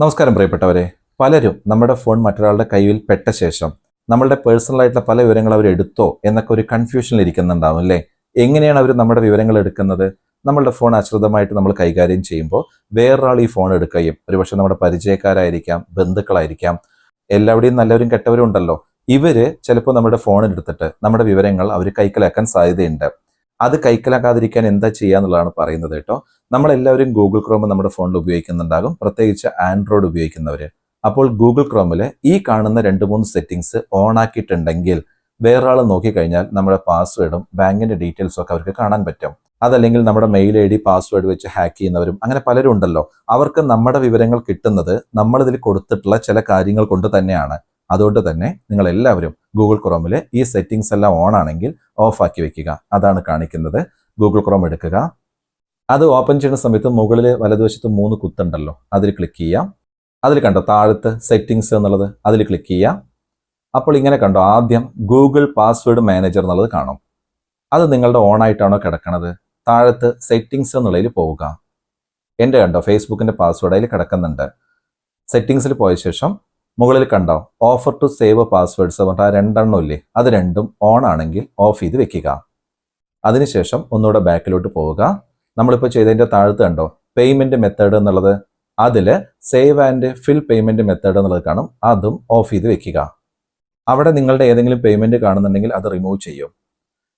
നമസ്കാരം പ്രിയപ്പെട്ടവരെ. പലരും നമ്മുടെ ഫോൺ മറ്റൊരാളുടെ കയ്യിൽ പെട്ട ശേഷം നമ്മളുടെ പേഴ്സണൽ ആയിട്ടുള്ള പല വിവരങ്ങൾ അവർ എടുത്തോ എന്നൊക്കെ ഒരു കൺഫ്യൂഷനിൽ ഇരിക്കുന്നുണ്ടാവും അല്ലേ? എങ്ങനെയാണ് അവർ നമ്മുടെ വിവരങ്ങൾ എടുക്കുന്നത്? നമ്മളുടെ ഫോൺ അശ്രദ്ധമായിട്ട് നമ്മൾ കൈകാര്യം ചെയ്യുമ്പോൾ വേറൊരാൾ ഈ ഫോൺ എടുക്കുകയും ഒരുപക്ഷെ നമ്മുടെ പരിചയക്കാരായിരിക്കാം ബന്ധുക്കളായിരിക്കാം എല്ലാവരുടെയും നല്ലവരും കെട്ടവരും ഉണ്ടല്ലോ. ഇവർ ചിലപ്പോൾ നമ്മുടെ ഫോണിൽ എടുത്തിട്ട് നമ്മുടെ വിവരങ്ങൾ അവർ കൈക്കലാക്കാൻ സാധ്യതയുണ്ട്. അത് കൈക്കലാക്കാതിരിക്കാൻ എന്താ ചെയ്യുക എന്നുള്ളതാണ് പറയുന്നത് കേട്ടോ. നമ്മളെല്ലാവരും ഗൂഗിൾ ക്രോം നമ്മുടെ ഫോണിൽ ഉപയോഗിക്കുന്നുണ്ടാകും. പ്രത്യേകിച്ച് ആൻഡ്രോയിഡ് ഉപയോഗിക്കുന്നവർ അപ്പോൾ ഗൂഗിൾ ക്രോമിൽ ഈ കാണുന്ന രണ്ട് മൂന്ന് സെറ്റിംഗ്സ് ഓൺ ആക്കിയിട്ടുണ്ടെങ്കിൽ വേറൊരാൾ നോക്കിക്കഴിഞ്ഞാൽ നമ്മുടെ പാസ്വേഡും ബാങ്കിന്റെ ഡീറ്റെയിൽസും ഒക്കെ അവർക്ക് കാണാൻ പറ്റും. അതല്ലെങ്കിൽ നമ്മുടെ മെയിൽ ഐ ഡി പാസ്വേഡ് വെച്ച് ഹാക്ക് ചെയ്യുന്നവരും അങ്ങനെ പലരും ഉണ്ടല്ലോ. അവർക്ക് നമ്മുടെ വിവരങ്ങൾ കിട്ടുന്നത് നമ്മളിതിൽ കൊടുത്തിട്ടുള്ള ചില കാര്യങ്ങൾ കൊണ്ട് തന്നെയാണ്. അതുകൊണ്ട് തന്നെ നിങ്ങൾ എല്ലാവരും ഗൂഗിൾ ക്രോമിൽ ഈ സെറ്റിങ്സ് എല്ലാം ഓൺ ആണെങ്കിൽ ഓഫ് ആക്കി വെക്കുക. അതാണ് കാണിക്കുന്നത്. ഗൂഗിൾ ക്രോം എടുക്കുക. അത് ഓപ്പൺ ചെയ്യുന്ന സമയത്ത് മുകളിൽ വലതുവശത്ത് മൂന്ന് കുത്തുണ്ടല്ലോ. അതിൽ ക്ലിക്ക് ചെയ്യാം. അതിൽ കണ്ടോ താഴത്ത് സെറ്റിങ്സ് എന്നുള്ളത്? അതിൽ ക്ലിക്ക് ചെയ്യാം. അപ്പോൾ ഇങ്ങനെ കണ്ടോ ആദ്യം ഗൂഗിൾ പാസ്വേഡ് മാനേജർ എന്നുള്ളത് കാണും. അത് നിങ്ങളുടെ ഓൺ ആയിട്ടാണോ കിടക്കണത്? താഴത്ത് സെറ്റിങ്സ് എന്നുള്ളതിൽ പോവുക. എന്റെ കണ്ടോ ഫേസ്ബുക്കിന്റെ പാസ്വേഡ് അതിൽ കിടക്കുന്നുണ്ട്. സെറ്റിങ്സിൽ പോയ ശേഷം മുകളിൽ കണ്ടോ? ഓഫർ ടു സേവ് പാസ്വേഡ്സ് പറഞ്ഞിട്ട് ആ രണ്ടെണ്ണം ഇല്ലേ? അത് രണ്ടും ഓൺ ആണെങ്കിൽ ഓഫ് ചെയ്ത് വെക്കുക. അതിനുശേഷം ഒന്നുകൂടെ ബാക്കിലോട്ട് പോവുക. നമ്മളിപ്പോൾ ചെയ്തതിന്റെ താഴത്ത് കണ്ടോ? പേയ്മെന്റ് മെത്തേഡ് എന്നുള്ളത്. അതിൽ save and fill payment method എന്നുള്ളത് കാണും. അതും ഓഫ് ചെയ്ത് വെക്കുക. അവിടെ നിങ്ങളുടെ ഏതെങ്കിലും പേയ്മെന്റ് കാണുന്നുണ്ടെങ്കിൽ അത് റിമൂവ് ചെയ്യും.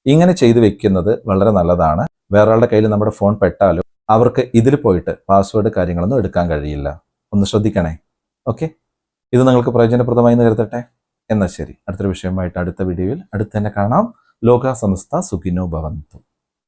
ഇങ്ങനെ ചെയ്തു വെക്കുന്നത് വളരെ നല്ലതാണ്. വേറൊരാളുടെ കയ്യിൽ നമ്മുടെ ഫോൺ പെട്ടാലും അവർക്ക് ഇതിൽ പോയിട്ട് പാസ്വേഡ് കാര്യങ്ങളൊന്നും എടുക്കാൻ കഴിയില്ല. ഒന്ന് ശ്രദ്ധിക്കണേ. ഓക്കെ ഇത് നിങ്ങൾക്ക് പ്രയോജനപ്രദമായി എന്ന് കരുതട്ടെ? എന്നാൽ ശരി. അടുത്തൊരു വിഷയമായിട്ട് അടുത്ത വീഡിയോയിൽ അടുത്ത് തന്നെ കാണാം. ലോക സമസ്ത സുഖിനോ ഭവന്തു.